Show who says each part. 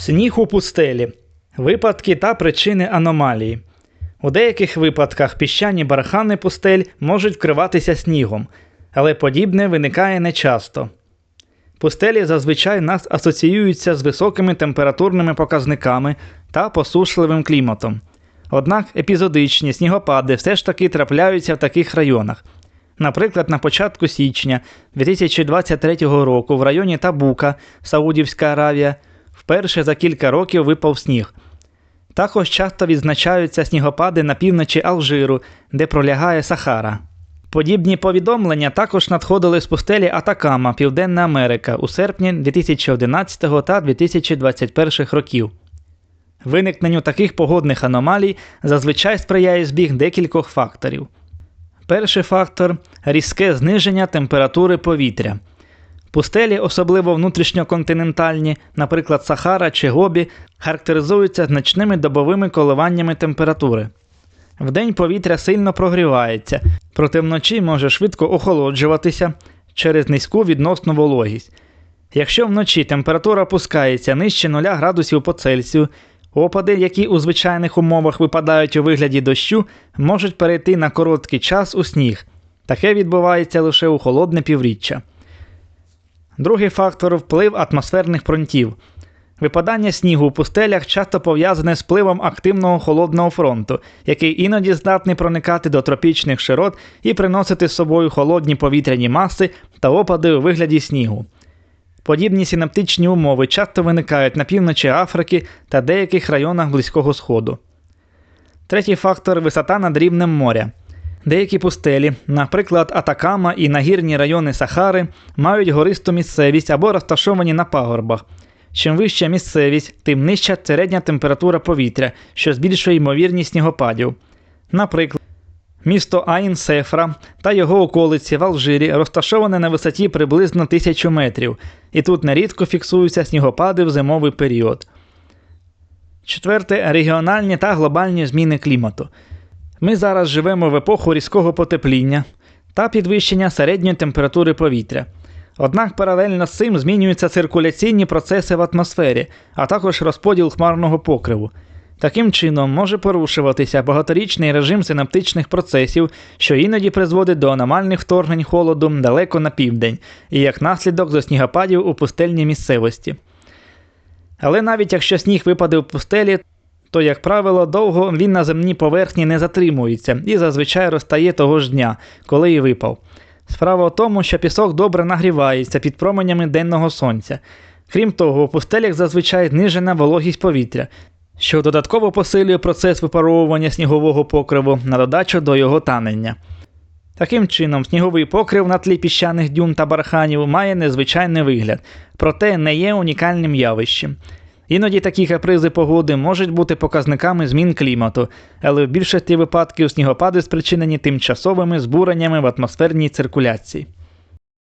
Speaker 1: Сніг у пустелі. Випадки та причини аномалії. У деяких випадках піщані бархани пустель можуть вкриватися снігом, але подібне виникає нечасто. Пустелі зазвичай нас асоціюються з високими температурними показниками та посушливим кліматом. Однак епізодичні снігопади все ж таки трапляються в таких районах. Наприклад, на початку січня 2023 року в районі Табука, Саудівська Аравія, вперше за кілька років випав сніг. Також часто відзначаються снігопади на півночі Алжиру, де пролягає Сахара. Подібні повідомлення також надходили з пустелі Атакама, Південна Америка у серпні 2011 та 2021 років. Виникненню таких погодних аномалій зазвичай сприяє збіг декількох факторів. Перший фактор різке зниження температури повітря. Пустелі, особливо внутрішньоконтинентальні, наприклад, Сахара чи Гобі, характеризуються значними добовими коливаннями температури. Вдень повітря сильно прогрівається, проте вночі може швидко охолоджуватися через низьку відносну вологість. Якщо вночі температура опускається нижче 0 градусів по Цельсію, опади, які у звичайних умовах випадають у вигляді дощу, можуть перейти на короткий час у сніг. Таке відбувається лише у холодне півріччя. Другий фактор вплив атмосферних фронтів. Випадання снігу у пустелях часто пов'язане з впливом активного холодного фронту, який іноді здатний проникати до тропічних широт і приносити з собою холодні повітряні маси та опади у вигляді снігу. Подібні синаптичні умови часто виникають на півночі Африки та деяких районах Близького Сходу. Третій фактор висота над рівнем моря. Деякі пустелі, наприклад, Атакама і нагірні райони Сахари, мають гористу місцевість або розташовані на пагорбах. Чим вища місцевість, тим нижча середня температура повітря, що збільшує ймовірність снігопадів. Наприклад, місто Айн Сефра та його околиці в Алжирі розташоване на висоті приблизно 1000 метрів, і тут нерідко фіксуються снігопади в зимовий період. Четверте регіональні та глобальні зміни клімату. Ми зараз живемо в епоху різкого потепління та підвищення середньої температури повітря. Однак паралельно з цим змінюються циркуляційні процеси в атмосфері, а також розподіл хмарного покриву. Таким чином може порушуватися багаторічний режим синаптичних процесів, що іноді призводить до аномальних вторгнень холоду далеко на південь, і як наслідок до снігопадів у пустельній місцевості. Але навіть якщо сніг випаде в пустелі, то, як правило, довго він на земній поверхні не затримується і зазвичай розтає того ж дня, коли і випав. Справа в тому, що пісок добре нагрівається під променями денного сонця. Крім того, у пустелях зазвичай знижена вологість повітря, що додатково посилює процес випаровування снігового покриву на додачу до його танення. Таким чином, сніговий покрив на тлі піщаних дюн та барханів має незвичайний вигляд, проте не є унікальним явищем. Іноді такі капризи погоди можуть бути показниками змін клімату, але в більшості випадків снігопади спричинені тимчасовими збуреннями в атмосферній циркуляції.